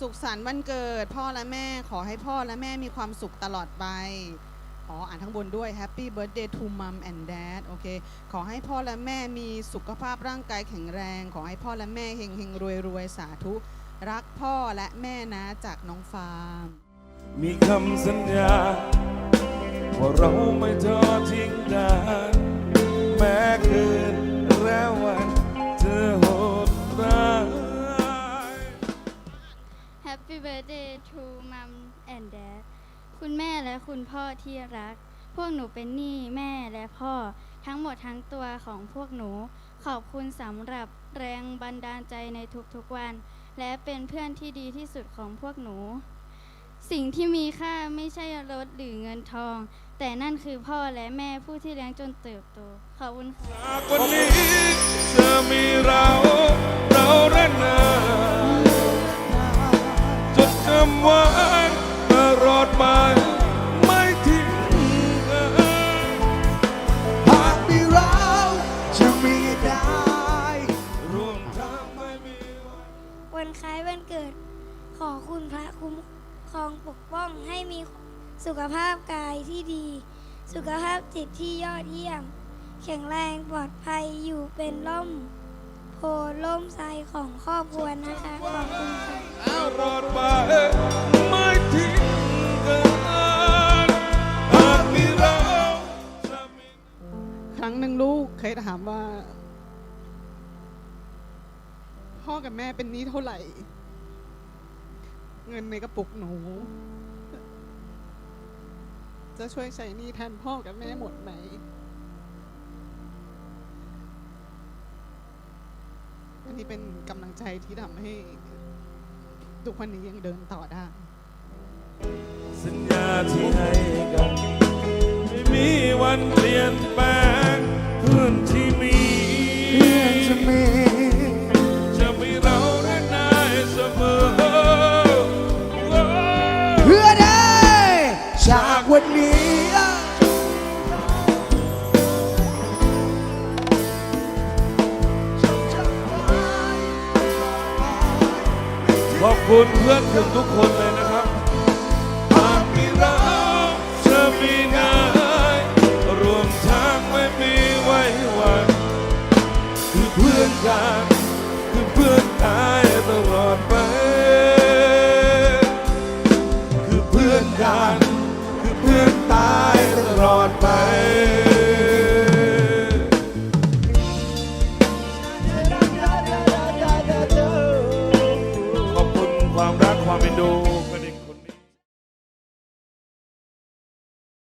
สุขสันต์วันเกิด พ่อและแม่ขอให้พ่อและแม่มีความสุขตลอดไป อ๋อ อ่านทั้างบนด้วย Happy Birthday to Mom and Dad โอเค ขอให้พ่อและแม่มีสุขภาพร่างกายแข็งแรง ขอให้พ่อและแม่เฮงเฮงรวยรวยสาธุ รักพ่อและแม่นะจากน้องฟาร์ม มีคำสัญญา ว่าเราไม่ทอดทิ้งกัน Happy birthday to mom and dad คุณแม่และคุณพ่อที่รัก พวกหนูเป็นหนี้แม่และพ่อ ทั้งหมดทั้งตัวของพวกหนู ขอบคุณสำหรับแรงบันดาลใจในทุกๆวัน และเป็นเพื่อนที่ดีที่สุดของพวกหนู สิ่งที่มีค่าไม่ใช่รถหรือเงินทอง แต่นั่นคือพ่อและแม่ผู้ที่เลี้ยงจนเติบโต ขอบคุณค่ะ จากวันนี้จะมีเรา เรา วันคล้ายวันเกิด ขอคุณพระคุ้มครองปกป้องให้มีสุขภาพกายที่ดี สุขภาพจิตที่ยอดเยี่ยม แข็งแรงปลอดภัยอยู่เป็นร่ม โพล่มไทรของครอบครัวนะคะขอบคุณค่ะตลอดไปไม่ทิ้งกันหากมีเราจะมีครั้งหนึ่งลูกเคยถามว่า พ่อกับแม่เป็นหนี้เท่าไหร่ เงินในกระปุกหนู จะช่วยใช้หนี้แทนพ่อกับแม่หมดไหม อันนี้เป็นกำลังใจที่ทำให้ทุกวันนี้ยังเดินต่อได้ วันนี้ขอบคุณเพื่อนถึงทุกคนเลยนะครับหากมีเราจะมีนายรวมทางไม่มีไว้วันคือเพื่อนกันคือเพื่อนตายตลอดไป คือเพื่อนกัน ความรักความเป็นดูเป็น